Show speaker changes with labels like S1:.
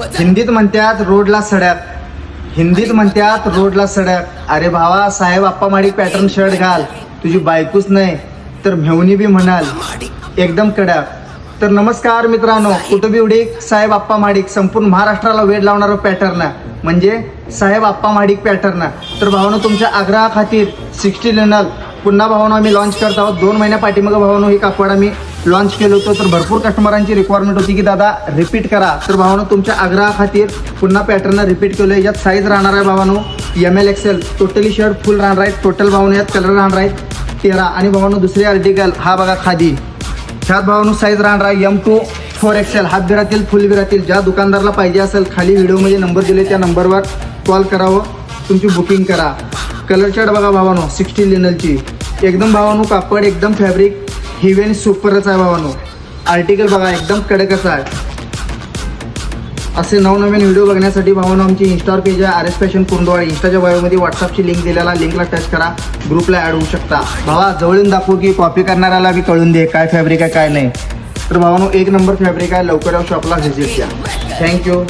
S1: हिंदीत म्हणतात रोडला सड्यात. हिंदीत म्हणतात रोडला सड्यात. अरे भावा साहेब आप्पा माडिक पॅटर्न शर्ट घाल. तुझी बायकोच नाही. तर मेवणी बी म्हणाल एकदम कडक. तर नमस्कार मित्रांनो कुटुंबी उडीक साहेब आप्पा माडिक संपूर्ण महाराष्ट्राला वेळ लावणारं पॅटर्न. म्हणजे साहेब आप्पा माडिक पॅटर्न. तर भावानं तुमच्या आग्रहाखातीर सिक्स्टी लेनल पुन्हा भावानं आम्ही लॉन्च करत आहोत. दोन महिन्या पाठीमागं भावानं ही कापड आम्ही लॉन्च केलं होतं तर भरपूर कस्टमरांची रिक्वायरमेंट होती की दादा रिपीट करा. तर भावानं तुमच्या आग्रहाखातीर पुन्हा पॅटर्न रिपीट केलं यात साईज राहणार आहे भावानो M L XL totally shirt full राहणार आहे. टोटल भावानं यात कलर राहणार आहेत तेरा. आणि भावानो दुसरी आर्टिकल हा बघा खादी. ह्यात भावानो साईज राहणार आहे एम टू फोर एक्सेल हात बिरातील फुल बिरातील ज्या दुकानदारला पाहिजे असेल खाली व्हिडिओमध्ये नंबर दिले त्या नंबरवर कॉल करावं. तुमची बुकिंग करा. कलर शर्ट बघा भावानो सिक्स्टी लिनलची एकदम भावानो कापड एकदम फॅब्रिक हिवेन सुपरच आहे भावानो आर्टिकल बघा एकदम कडकच आहे. असे नवनवीन व्हिडिओ बघण्यासाठी भावानो आमची इंस्टावर पेज आहे आर एस फॅशन कुंडवाडी. इंस्टाच्या बायोमध्ये व्हॉट्सअपची लिंक दिलेला लिंकला टच करा. ग्रुपला ॲड होऊ शकता. भावा जवळून दाखवू की कॉपी करणाऱ्याला बी कळून दे काय फॅब्रिक आहे काय नाही. तर भावानो एक नंबर फॅब्रिक आहे लवकर शॉपला व्हिजिट द्या थँक्यू